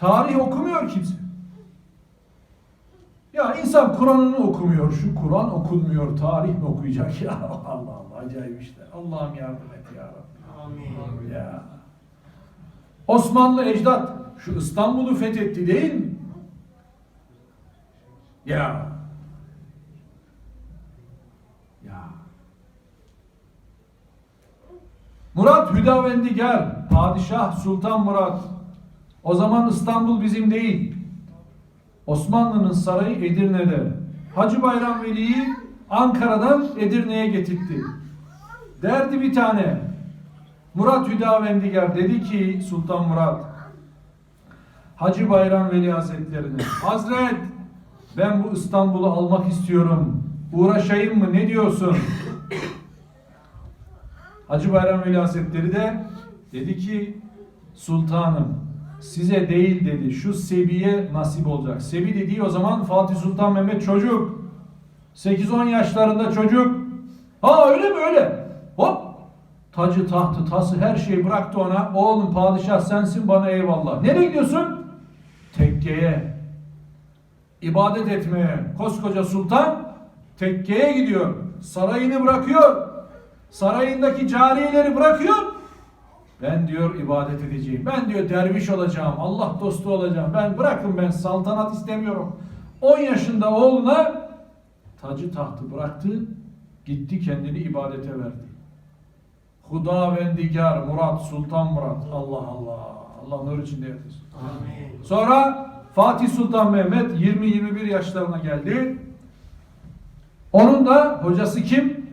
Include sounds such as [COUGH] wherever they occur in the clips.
Tarih okumuyor kimse. Ya insan Kur'an'ını okumuyor. Şu Kur'an okunmuyor. Tarih mi okuyacak [LAUGHS] ya? Allah Allah acayip işte. Allah'ım yardım et ya Rabbi. Amin. Ya. Osmanlı ecdat şu İstanbul'u fethetti değil mi? Ya. Ya. Murat Hüdavendigar, Padişah Sultan Murat. O zaman İstanbul bizim değil. Osmanlı'nın sarayı Edirne'de. Hacı Bayram Veli'yi Ankara'dan Edirne'ye getirtti. Derdi bir tane. Murat Hüdavendigar dedi ki Sultan Murat Hacı Bayram Veli Hazretlerine Hazret ben bu İstanbul'u almak istiyorum. Uğraşayım mı? Ne diyorsun? Hacı Bayram Veli Hazretleri de dedi ki Sultanım size değil dedi şu Sebi'ye nasip olacak. Sebi dediği o zaman Fatih Sultan Mehmet çocuk. 8-10 yaşlarında çocuk. Ha öyle mi öyle? Hop tacı tahtı tası her şeyi bıraktı ona. Oğlum padişah sensin bana eyvallah. Nereye gidiyorsun? Tekkeye. İbadet etmeye. Koskoca sultan tekkeye gidiyor. Sarayını bırakıyor. Sarayındaki cariyeleri bırakıyor. Ben diyor ibadet edeceğim. Ben diyor derviş olacağım. Allah dostu olacağım. Ben bırakın ben saltanat istemiyorum. 10 yaşında oğluna tacı tahtı bıraktı. Gitti kendini ibadete verdi. Hudavendigar Murat Sultan Murat. Allah Allah. Allah nur içinde yatırsın. Amin. Sonra Fatih Sultan Mehmet 20-21 yaşlarına geldi. Onun da hocası kim?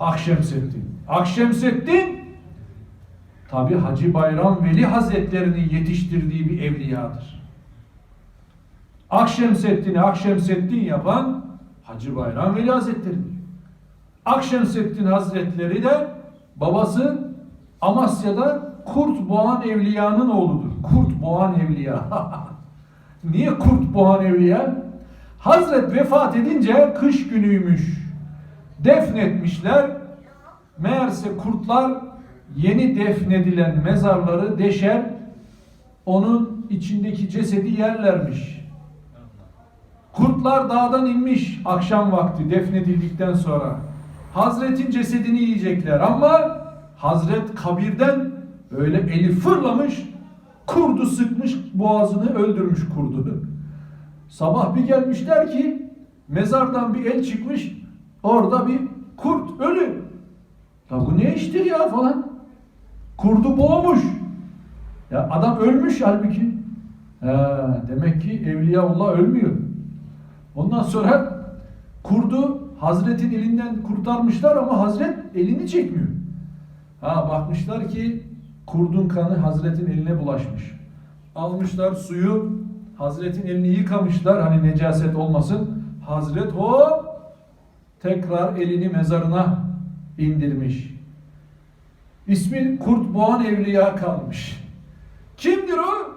Akşemseddin. Akşemseddin tabi Hacı Bayram Veli Hazretlerinin yetiştirdiği bir evliyadır. Akşemseddin'i Akşemseddin yapan Hacı Bayram Veli Hazretleri'dir. Akşemseddin Hazretleri de babası Amasya'da Kurt Boğan Evliya'nın oğludur. Kurt Boğan Evliya. [LAUGHS] Niye Kurt Boğan Evliya? Hazret vefat edince kış günüymüş. Defnetmişler. Meğerse kurtlar yeni defnedilen mezarları deşer, onun içindeki cesedi yerlermiş. Kurtlar dağdan inmiş akşam vakti defnedildikten sonra. Hazretin cesedini yiyecekler ama Hazret kabirden böyle eli fırlamış, kurdu sıkmış, boğazını öldürmüş kurdu. Sabah bir gelmişler ki mezardan bir el çıkmış, orada bir kurt ölü. Ya bu ne iştir ya falan. Kurdu boğmuş. Ya adam ölmüş halbuki. He, demek ki Evliyaullah ölmüyor. Ondan sonra kurdu Hazretin elinden kurtarmışlar ama Hazret elini çekmiyor. Ha bakmışlar ki kurdun kanı Hazretin eline bulaşmış. Almışlar suyu Hazretin elini yıkamışlar hani necaset olmasın. Hazret hop tekrar elini mezarına indirmiş. İsmi Kurt Boğan Evliya kalmış. Kimdir o?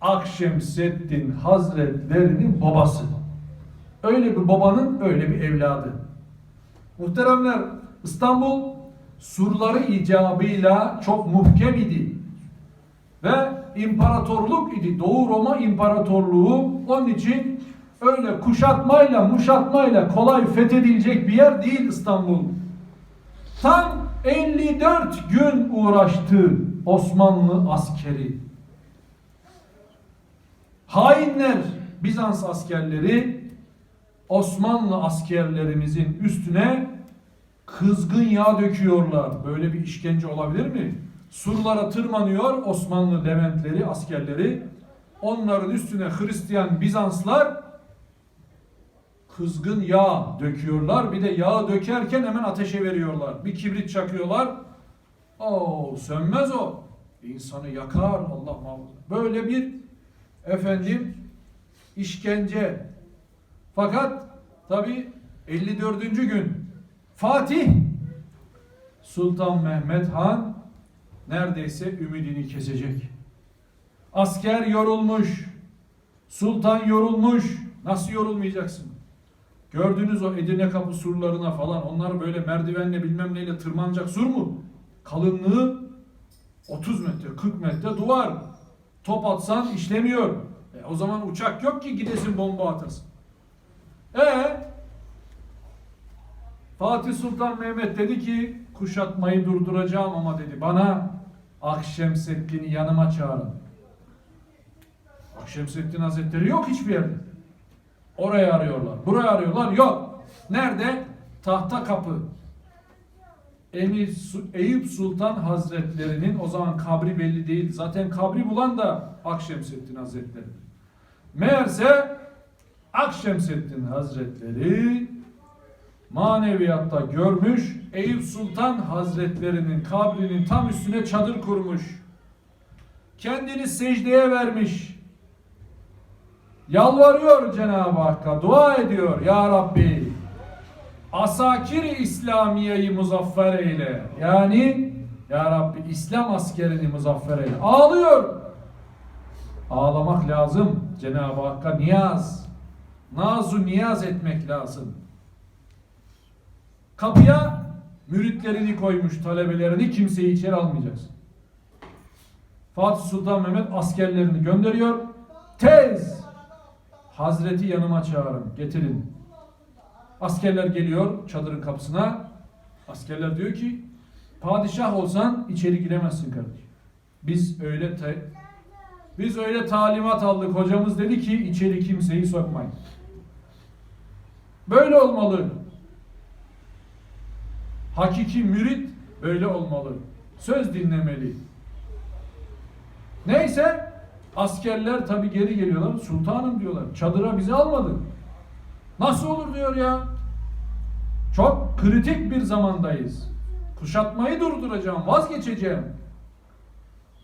Akşemseddin Hazretlerinin babası. Öyle bir babanın öyle bir evladı. Muhteremler İstanbul surları icabıyla çok muhkem idi. Ve imparatorluk idi. Doğu Roma İmparatorluğu onun için öyle kuşatmayla muşatmayla kolay fethedilecek bir yer değil İstanbul. Tam 54 gün uğraştı Osmanlı askeri. Hainler, Bizans askerleri Osmanlı askerlerimizin üstüne kızgın yağ döküyorlar. Böyle bir işkence olabilir mi? Surlara tırmanıyor Osmanlı Leventleri, askerleri. Onların üstüne Hristiyan Bizanslar kızgın yağ döküyorlar. Bir de yağı dökerken hemen ateşe veriyorlar. Bir kibrit çakıyorlar. Oo sönmez o. İnsanı yakar Allah muhafaza. Böyle bir efendim işkence. Fakat tabi 54. gün Fatih Sultan Mehmet Han neredeyse ümidini kesecek. Asker yorulmuş. Sultan yorulmuş. Nasıl yorulmayacaksın? Gördünüz o Edirne kapı surlarına falan onlar böyle merdivenle bilmem neyle tırmanacak sur mu? Kalınlığı 30 metre 40 metre duvar. Top atsan işlemiyor. E, o zaman uçak yok ki gidesin bomba atasın. E Fatih Sultan Mehmet dedi ki kuşatmayı durduracağım ama dedi bana Akşemseddin'i yanıma çağırın. Akşemseddin Hazretleri yok hiçbir yerde. Oraya arıyorlar, buraya arıyorlar, yok. Nerede? Tahta kapı. Emir Eyüp Sultan Hazretlerinin o zaman kabri belli değil. Zaten kabri bulan da Akşemseddin Hazretleri. Meğerse Akşemseddin Hazretleri maneviyatta görmüş Eyüp Sultan Hazretlerinin kabrinin tam üstüne çadır kurmuş. Kendini secdeye vermiş. Yalvarıyor Cenab-ı Hakk'a, dua ediyor ya Rabbi. Asakir-i İslamiye'yi muzaffer eyle. Yani ya Rabbi İslam askerini muzaffer eyle. Ağlıyor. Ağlamak lazım Cenab-ı Hakk'a niyaz. Nazu niyaz etmek lazım. Kapıya müritlerini koymuş talebelerini kimseyi içeri almayacaksın. Fatih Sultan Mehmet askerlerini gönderiyor. Hazreti yanıma çağırın, getirin. Askerler geliyor çadırın kapısına. Askerler diyor ki padişah olsan içeri giremezsin kardeşim. Biz öyle biz öyle talimat aldık. Hocamız dedi ki içeri kimseyi sokmayın. Böyle olmalı. Hakiki mürit böyle olmalı. Söz dinlemeli. Neyse askerler tabi geri geliyorlar. Sultanım diyorlar. Çadıra bizi almadı. Nasıl olur diyor ya. Çok kritik bir zamandayız. Kuşatmayı durduracağım, vazgeçeceğim.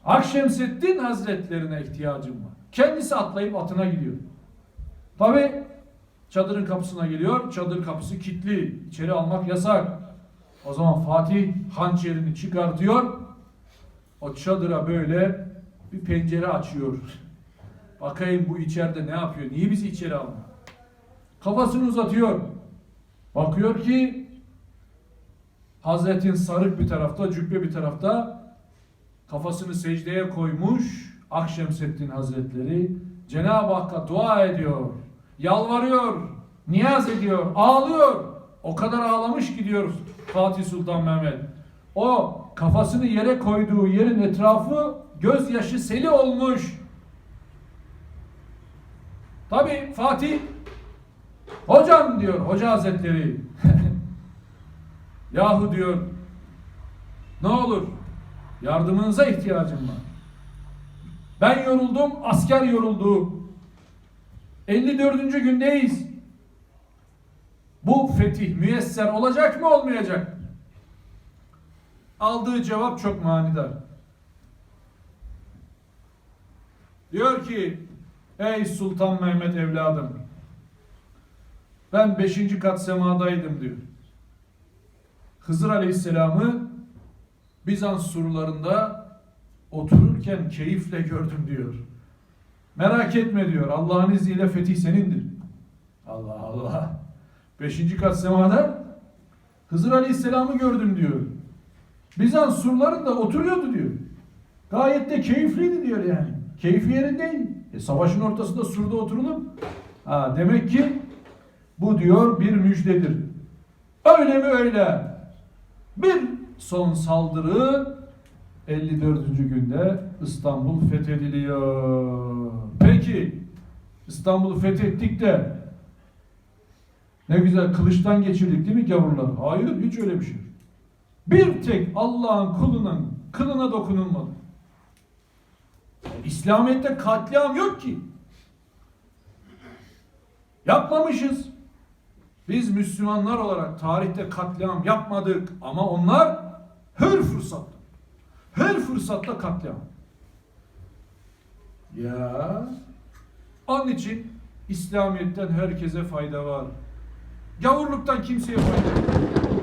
Akşemseddin Hazretlerine ihtiyacım var. Kendisi atlayıp atına gidiyor. Tabi çadırın kapısına geliyor. Çadır kapısı kilitli. İçeri almak yasak. O zaman Fatih hançerini çıkartıyor. O çadıra böyle bir pencere açıyor. Bakayım bu içeride ne yapıyor? Niye bizi içeri almıyor? Kafasını uzatıyor. Bakıyor ki Hazretin sarık bir tarafta, cübbe bir tarafta kafasını secdeye koymuş Akşemseddin Hazretleri Cenab-ı Hakk'a dua ediyor. Yalvarıyor, niyaz ediyor, ağlıyor. O kadar ağlamış ki diyor Fatih Sultan Mehmet. O kafasını yere koyduğu yerin etrafı gözyaşı seli olmuş. Tabi Fatih hocam diyor hoca hazretleri [LAUGHS] yahu diyor ne olur yardımınıza ihtiyacım var. Ben yoruldum asker yoruldu. 54. gündeyiz. Bu fetih müyesser olacak mı olmayacak mı? Aldığı cevap çok manidar. Diyor ki ey Sultan Mehmet evladım ben beşinci kat semadaydım diyor. Hızır Aleyhisselam'ı Bizans surlarında otururken keyifle gördüm diyor. Merak etme diyor. Allah'ın izniyle fetih senindir. Allah Allah. Beşinci kat semada Hızır Aleyhisselam'ı gördüm diyor. Bizans surlarında oturuyordu diyor. Gayet de keyifliydi diyor yani. Keyfi yerindeydi. E, savaşın ortasında surda oturulur. Ha, demek ki bu diyor bir müjdedir. Öyle mi öyle? Bir son saldırı 54. günde İstanbul fethediliyor. Peki İstanbul'u fethettik de ne güzel kılıçtan geçirdik değil mi gavurları? Hayır hiç öyle bir şey. Bir tek Allah'ın kulunun kılına dokunulmadı. İslamiyet'te katliam yok ki. Yapmamışız. Biz Müslümanlar olarak tarihte katliam yapmadık ama onlar her fırsatta her fırsatta katliam. Ya onun için İslamiyet'ten herkese fayda var. Gavurluktan kimseye fayda yok.